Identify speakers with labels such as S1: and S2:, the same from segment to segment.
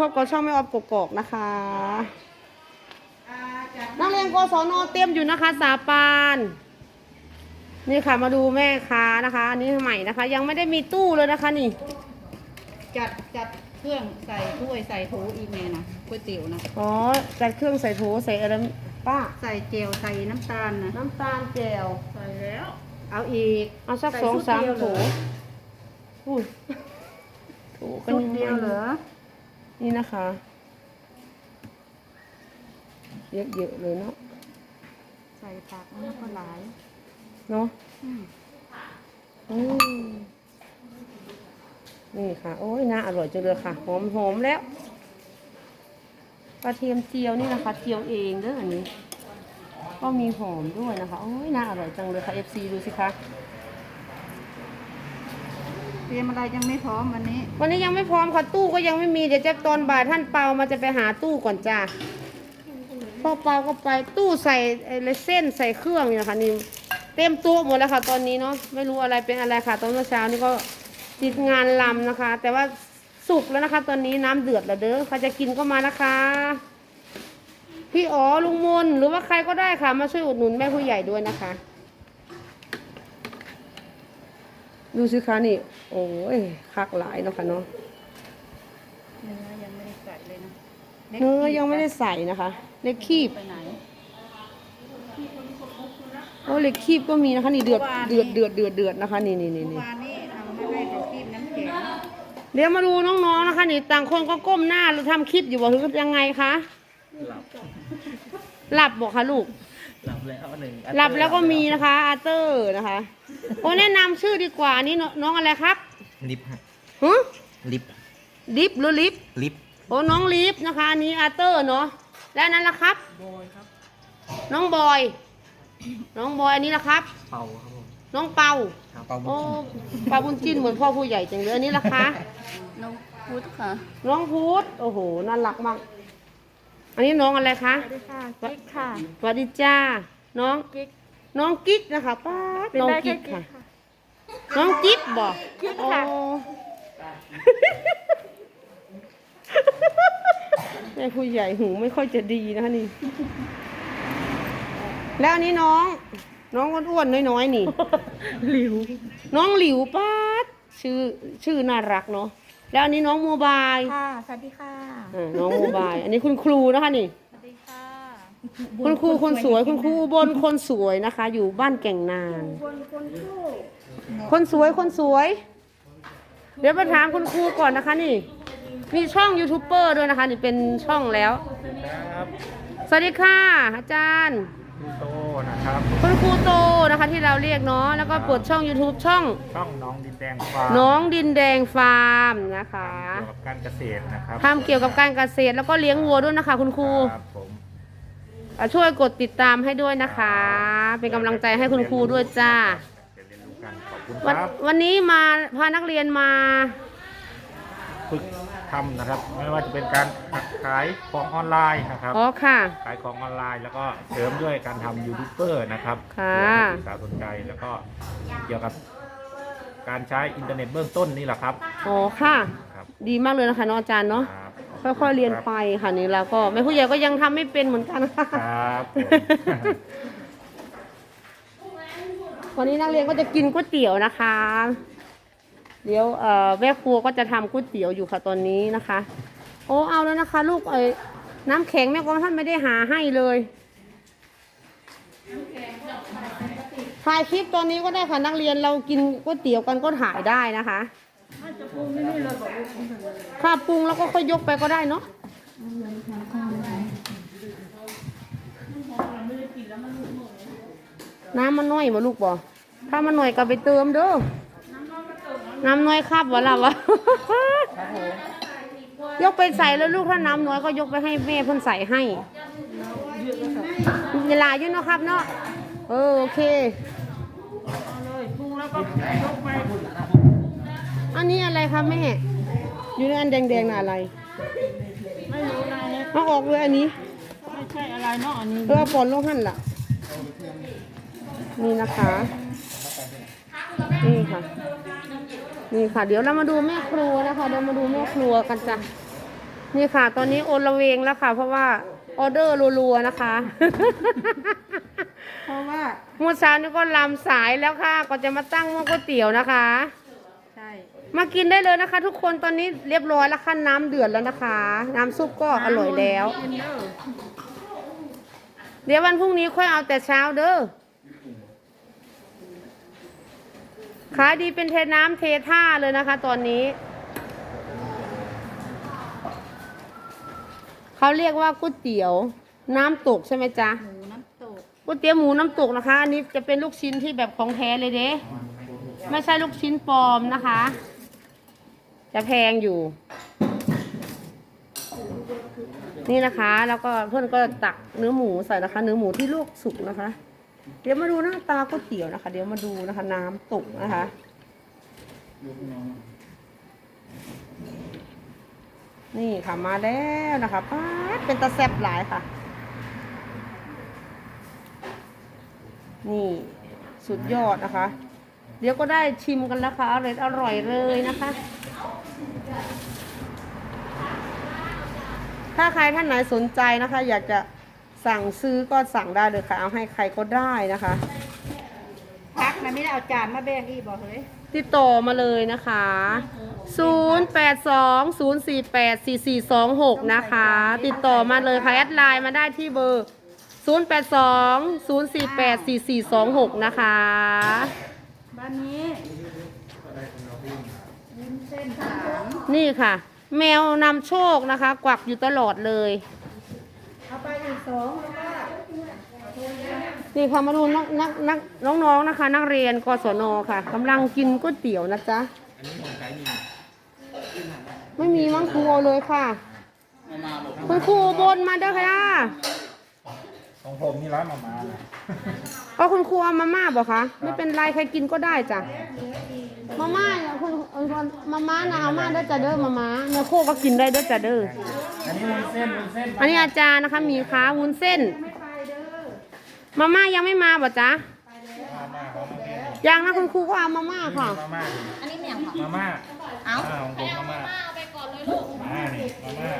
S1: พบกับช่องไม่ออฟกกอกนะคะ
S2: อ่าจาก
S1: นักเรียนกศนเต็มอยู่นะคะ สาปานนี่ค่ะมาดูแม่ค้านะคะอันนี้ใหม่นะคะ ยังไม่ได้มีตู้เลยนะคะนี่
S2: จัดจัดเครื่องใส่ถ้วยใส่โถอีกแม่นะก๋วยเตี๋ยวนะ
S1: อ๋อจัดเครื่องใส่โถใส่อะไรป้า
S2: ใส่เจลใส่น้ำตาลนะ
S1: น้ำตาลแจ่ว
S2: ใส่แล้ว เอาอีก
S1: เอาสัก
S2: ใส
S1: องสาม
S2: ชุดเดียว
S1: โถ
S2: เหรอ
S1: อุ้ยโถกัน
S2: ชุด
S1: ยังไง
S2: เดียวเหรอ
S1: นี่นะคะ เยอะๆเลยเนาะ
S2: ใส่ผักมันก็หลาย
S1: เนาะ
S2: อืม
S1: อืมนี่ค่ะ โอ้ยน่าอร่อยจังเลยค่ะ หอมหอมแล้วกระเทียมเจียวนี่นะคะเจียวเองเด้ออันนี้ ก็มีหอมด้วยนะคะ โอ้ยน่าอร่อยจังเลยค่ะ FC ดูสิคะ
S2: เตรียมอะไรยังไม่พร้อมวันนี้
S1: วันนี้ยังไม่พร้อมค่ะตู้ก็ยังไม่มีเดี๋ยวจะตอนบ่ายท่านเปามาจะไปหาตู้ก่อนจ้าพ่อเปาก็ไปตู้ใส่อะไรเส้นใส่เครื่องนี่นะคะนี่เต็มต๊ะหมดแล้วค่ะตอนนี้เนาะไม่รู้อะไรเป็นอะไรค่ะ ตอนเมื่อเช้านี่ก็ติดงานลำนะคะ แต่ว่าสุกแล้วนะคะ ตอนนี้น้ำเดือดแล้วเด้อใครจะกินก็มานะคะ พี่อ๋อลุงมนหรือว่าใครก็ได้ค่ะ มาช่วยอุดหนุนแม่ผู้ใหญ่ด้วยนะคะ ดูสิคะนี่ โอ้ยคักหลายเนาะค่ะเนาะ
S2: เนื้อยังไม่ได้ใส่เลยนะ
S1: เนื้อยังไม่ได้ใส่นะคะเล็กคีบ
S2: ไปไหน
S1: โอ้เล็กคีบก็มีนะคะนี่เดือด
S2: เมื่อวานนี้
S1: เดือดเดือดเดือดเดือดนะคะ นี่นี่นี่
S2: เมื่อ
S1: นี่
S2: วานนี้เอามาให้เขาคีบน้ำแข็ง
S1: เดี๋ยวมาดูน้องๆนะคะ นี่ต่างคนก็ก้มหน้าเราทำคลิปอยู่บ่หรือยังไงคะ
S3: หลับ
S1: หลับบอกคะลูก
S3: หลับแล้วหนึ่ง
S1: หลับแล้วก็มีนะคะอาเตอร์นะคะโอ้แนะนำชื่อดีกว่านี่น้องอะไรครับ
S3: ลิฟต์ฮะ
S1: ฮะ
S3: ลิฟต์
S1: ลิฟหรือลิฟ
S3: ลิฟต์
S1: โอ้น้องลิฟนะคะอันนี้อาเตอร์เนาะและอันนั้นล่ะครับ
S3: บอยครับ
S1: น้องบอย น้องบอยอันนี้ล่ะครับ
S3: เป่าครับผม
S1: น้องเปา
S3: ครับเป่าบุ
S1: โอ้
S3: ญ
S1: ปลาบุญจิ้นเหมือนพ่อผู้ใหญ่จังเลยอันนี้ล่ะคะ
S2: น้องพุทธค่ะ
S1: น้องพุธโอ้โหน่ารักมาก อันนี้น้องอะไรคะ
S2: สวัสดีค่ะกิ๊กค่ะ
S1: สวัสดีจ้า น้อง
S2: กิ๊ก
S1: น้องกิ๊กนะคะป้าด
S2: เป็น
S1: น้อง
S2: ได้แค่
S1: กิ๊ก
S2: กิ๊
S1: ค่ะ
S2: กค่ะ
S1: น้องกิ๊บบอก
S2: กิ๊กค่ะ
S1: โอ้แม่ผู้ใหญ่หูไม่ค่อยจะดีนะคะนี่ แล้วอันนี้น้อง น้องอ้วนๆน้อยๆนี่ หลิว น้องหลิวป้าดชื่อชื่อน่ารักเนาะ แล้วอันนี้น้องโมบาย
S2: ค่ะ สวัสดีค่ะ
S1: อ่าน้องโมบาย อันนี้คุณครูนะคะนี่
S2: สวัสดีค่ะ
S1: คุณครูคนสวย คุณครูอุบนคนสวยนะคะ อยู่บ้านแก่งนาง
S2: คนคนคู่
S1: คนสวยคนสวย เดี๋ยวมาถามคุณครูก่อนนะคะนี่ มีช่องยูทูบเบอร์ด้วยนะคะ นี่เป็นช่องแล้ว
S3: ครับ
S1: สวัสดีค่ะ อาจารย์
S3: พี่โต นะครับ
S1: คุณครูโตนะคะที่เราเรียกเนาะแล้วก็เปิดช่อง YouTube ช่อง
S3: ช่องน้องดินแดงฟาร์ม
S1: น้องดินแดงฟาร์มนะคะ
S3: เกี่ยวกับการเกษตรนะครับ
S1: ทำเกี่ยวกับการเกษตรแล้วก็เลี้ยงวัวด้วยนะคะ คุณครู
S3: ครับผม
S1: อะช่วยกดติดตามให้ด้วยนะคะ เป็นกำลังใจให้คุณครูด้วยจ้า
S3: จะเรียนรู้กันขอบคุณ
S1: วัน
S3: ครับ
S1: วันนี้มาพานักเรียนมา
S3: ฝึก ทำนะครับ ไม่ว่าจะเป็นการขายของออนไลน์นะครับ
S1: อ๋อค่ะ
S3: ขายของออนไลน์แล้วก็เสริมด้วยการทำยูทูบเบอร์นะครับ
S1: ค่ะ
S3: เพื่อให้ศึกษาสนใจแล้วก็เกี่ยวกับการใช้อินเทอร์เน็ตเบื้องต้นนี่แหละครับ
S1: อ๋อค่ะ
S3: ครับ
S1: ดีมากเลยนะคะน้องอาจารย์เนาะ
S3: ครับ
S1: ค่อยๆเรียนไปค่ะนี่แล้วก็แม่ผู้ใหญ่ก็ยังทำไม่เป็นเหมือนกันค่ะ
S3: ครับผม
S1: วันนี้นักเรียนก็จะกินก๋วยเตี๋ยวนะคะ เดี๋ยวแม่ครัวก็จะทำก๋วยเตี๋ยวอยู่ค่ะตอนนี้นะคะ โอ้เอาแล้วนะคะ ลูกเอ้ยน้ำแข็งแม่กองท่านไม่ได้หาให้เลยถ่ายคลิปตอนนี้ก็ได้ค่ะนักเรียนเรากินก๋วยเตี๋ยวกันก็ถ่ายได้นะคะถ้าปรุงแล้วก็ค่อยยกไปก็ได้เนาะน้ำมันน้อยมาลูกบ่ถ้ามันหน่อยก็ไปเติมเด้อ น้ำน้อยครับวะล่ะวะยกไปใส่แล้วลูกถ้าน้ำน้อยก็ยกไปให้แม่เพิ่นใส่ให้เวลาอยู่เนาะครับเนาะเออโอเค อันนี้อะไรคะแม่ อยู่ในอันแดงๆน่ะอะไร
S2: ไม่รู้นายเนี่ย
S1: เอาออกเลยอันนี้
S2: ไม่ใช่อะไรเนาะอันนี้
S1: เออเอาปอนลงหั่นล่ะ นี่นะคะ นี่ค่ะ นี่ค่ะ เดี๋ยวเรามาดูแม่ครัวนะคะเดี๋ยวมาดูแม่ครัวกันจ้ะนี่ค่ะ ตอนนี้โอนละเวงแล้วค่ะ เพราะว่าออเดอร์รัวๆนะคะ
S2: เพราะว่า
S1: เมื่อเช้านี้ก็ลำสายแล้วค่ะ ก็จะมาตั้งหม้อก๋วยเตี๋ยวนะคะ
S2: ใช่
S1: มากินได้เลยนะคะ ทุกคนตอนนี้เรียบร้อยแล้วค่ะน้ำเดือดแล้วนะคะ น้ำซุปก็อร่อยแล้ว
S2: กินเด้อ
S1: เดี๋ยววันพรุ่งนี้ค่อยเอาแต่เช้าเด้อ ขายดีเป็นเทน้ำเทท่าเลยนะคะ ตอนนี้ เขาเรียกว่าก๋วยเตี๋ยวน้ำตกใช่ไหมจ๊ะ
S2: หมูน้ำตก
S1: ก๋วยเตี๋ยวหมูน้ำตกนะคะ อันนี้จะเป็นลูกชิ้นที่แบบของแท้เลยเด้ไม่ใช่ลูกชิ้นปลอมนะคะ จะแพงอยู่ นี่นะคะ แล้วก็เพื่อนก็ตักเนื้อหมูใส่นะคะ เนื้อหมูที่ลวกสุกนะคะ เดี๋ยวมาดูหน้าตาก๋วยเตี๋ยวนะคะ เดี๋ยวมาดูนะคะ น้ำตกนะคะ นี่ค่ะมาแล้วนะคะป้าเป็นตะแซบหลายค่ะ นี่สุดยอดนะคะ เดี๋ยวก็ได้ชิมกันแล้วค่ะอร่อยอร่อยเลยนะคะ ถ้าใครท่านไหนสนใจนะคะ อยากจะ สั่งซื้อก็สั่งได้เลยค่ะ เอาให้ใครก็ได้นะคะ
S2: พักนะไม่ได้เอาจานมาแบ่งอีกบอกเลย
S1: ติดต่อมาเลยนะคะ 0820484426 นะคะ ติดต่อมาเลยค่ะ แอดไลน์มาได้ที่เบอร์ 0820484426 นะคะ
S2: บ้านนี้วุ้นเส้นสาม
S1: นี่ค่ะ แมวนำโชคนะคะ กวักอยู่ตลอดเลย
S2: เอาไปอีกสองแล้วก็
S1: นี่ค่ะมาดูนักนักนักน้องๆนะคะ นักเรียนกศนค่ะกำลังกินก๋วยเตี๋ยวนะจ๊ะ
S3: อันนี้ของขายดี
S1: ไม่มีมั้งครูเอาเลยค่ะคุณครูบนมาเด้อค่ะ
S3: ของผมนี่ร้านมามานะ
S1: ก็คุณครูเอามาม่าบอกคะไม่เป็นไรใครกินก็ได้จ้ะ มาม่าเนี่ยคุณเออมาม่านะเอามาเด้อจ้ะเด้อมาม่าเนื้อโคก็กินได้เด้อจ้ะเด้อ
S3: อันนี้วุ้นเส้นวุ้นเส้น
S1: อันนี้อาจารย์นะคะมีค้าวุ้นเส้น
S2: ไม่ไปเด้อ
S1: มาม่ายังไม่มาบ่จ๊ะ
S3: มาม่าของมาม่า
S1: ยังนะคุณครูก็เอามาม่าค่ะ
S3: มาม่า
S2: อันนี้เมียงค่ะ
S3: มาม่า
S2: เอ้า
S3: อ่าของผมมาม่าเอาไปก่อนเลยลูกมานี่มาม่า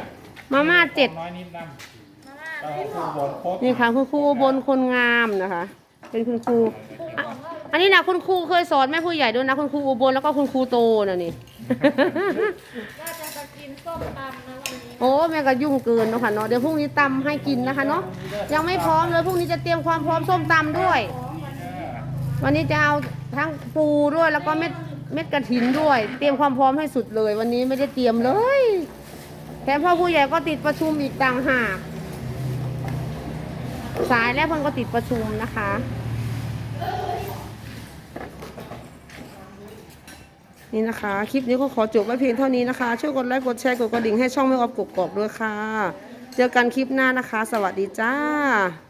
S1: มาม่าเจ็ด
S3: น้อยนิดดำเอาคู่บนโคตร
S1: นี่ค่ะ คุณครูอุบนคนงามนะคะ เป็นคุณครูอะ อันนี้นะคุณครูเคยสอนแม่ผู้ใหญ่ด้วยนะคุณครูอุบลแล้วก็คุณครูโตนะนี่โอ้แม่ก็ยุ่งเกินเนาะค่ะเนาะเดี๋ยวพรุ่งนี้ตำให้กินนะคะเนาะยังไม่พร้อมเลยพรุ่งนี้จะเตรียมความพร้อมส้มตำด้วย วันนี้จะเอาทั้งปูด้วยแล้วก็เม็ดเม็ดกระถินด้วย เตรียมความพร้อมให้สุดเลย วันนี้ไม่ได้เตรียมเลยแถมพ่อผู้ใหญ่ก็ติดประชุมอีกต่างหากสายแล้วเพิ่นก็ติดประชุมนะคะ นี่นะคะ คลิปนี้ก็ขอจบไว้เพียงเท่านี้นะคะ ช่วยกดไลค์ กดแชร์ กดกระดิ่งให้ช่องไม่ออฟกกอกด้วยค่ะ เจอกันคลิปหน้านะคะ สวัสดีจ้า